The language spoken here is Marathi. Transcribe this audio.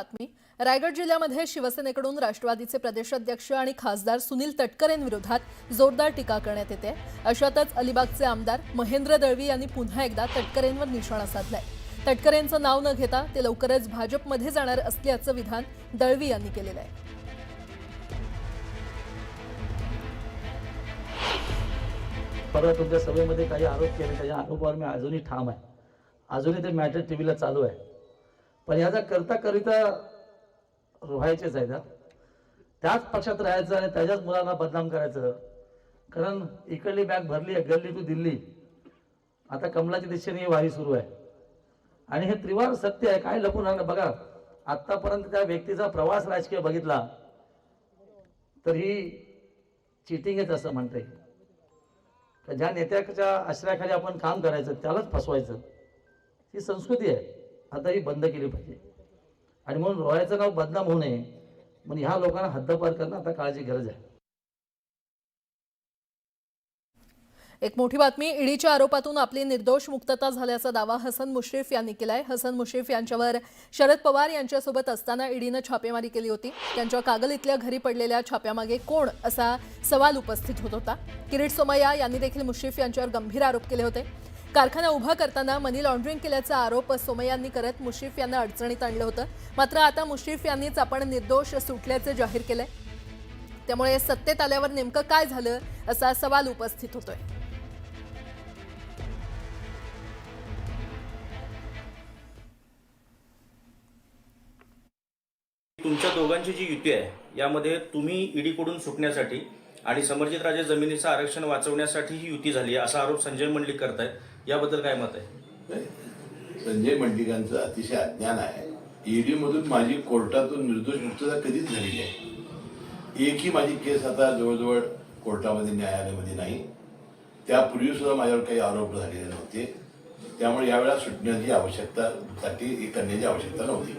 बातमी. रायगड जिल्ह्यामध्ये शिवसेनेकडून राष्ट्रवादीचे प्रदेशाध्यक्ष आणि खासदार सुनील तटकरेंविरोधात जोरदार टीका करण्यात येते. अशातच अलिबागचे आमदार महेंद्र दळवी यांनी पुन्हा एकदा तटकरेंवर निशाणा साधलाय. तटकरेंचं नाव न घेता ते लवकरच भाजपमध्ये जाणार असल्याचं विधान दळवी यांनी केलेलं आहे. परवा तुमच्या सभेमध्ये काही आरोप केले त्याच्या आरोपावर मी अजूनही ठाम आहे. अजूनही ते मॅटर टी व्हीला चालू आहे. पण याचा करता करिता व्हायचेच आहे ना त्याच पक्षात राहायचं आणि त्याच्याच मुलांना बदनाम करायचं. कारण इकडली बॅग भरली आहे गल्ली टू दिल्ली. आता कमलाच्या दिशेने ही वारी सुरू आहे. आणि हे त्रिवार सत्य आहे काय लपून राहणं बघा आत्तापर्यंत त्या व्यक्तीचा प्रवास राजकीय बघितला तर ही चिटिंगच असं म्हणता येईल ज्या नेत्याच्या आश्रयाखाली आपण काम करायचं त्यालाच फसवायचं. ही संस्कृती आहे. आता ही बंद केली पाहिजे. आणि म्हणून रोयाचं नाव बदनाम होऊ नये. म्हणून ह्या लोकांना हद्दपार करणं आता काळाची गरज आहे. एक मोठी बातमी ईडीच्या आरोपातून आपली निर्दोष मुक्तता झाल्याचा दावा हसन मुश्रीफ यांनी केलाय. हसन मुश्रीफ यांच्यावर शरद पवार यांच्यासोबत असताना ईडीनं छापेमारी केली होती. त्यांच्या कागल इथल्या घरी पडलेल्या छाप्यामागे कोण असा सवाल उपस्थित होत होता. किरीट सोमय्या यांनी देखील मुश्रीफ यांच्यावर गंभीर आरोप केले होते. कारखाना उभा करताना मनी लॉन्ड्रिंग केल्याचा आरोप सोमय्यांनी करत मुश्रीफ यांना अडचणीत आणलं होतं. मात्र आता मुश्रीफ यांनीच आपण निर्दोष सुटल्याचे जाहीर केलंय. त्यामुळे सत्तेत आल्यावर नेमकं काय झालं असा सवाल उपस्थित होतोय. तुमच्या दोघांची जी युती आहे यामध्ये तुम्ही ईडीकडून सुटण्यासाठी आणि समर्जित राजे जमिनीचं आरक्षण वाचवण्यासाठी ही युती झाली आहे असा आरोप संजय मंडलिक करतायत. याबद्दल काय मत आहे? संजय मंडलिकांचं अतिशय अज्ञान आहे. ईडी मधून माझी कोर्टातून निर्दोष मुक्तता कधीच झालेली आहे एकही माझी केस आता जवळजवळ कोर्टामध्ये न्यायालयामध्ये नाही. त्यापूर्वी सुद्धा माझ्यावर काही आरोप झालेले नव्हते. त्यामुळे यावेळेला सुटण्याची आवश्यकता साठी करण्याची आवश्यकता नव्हती.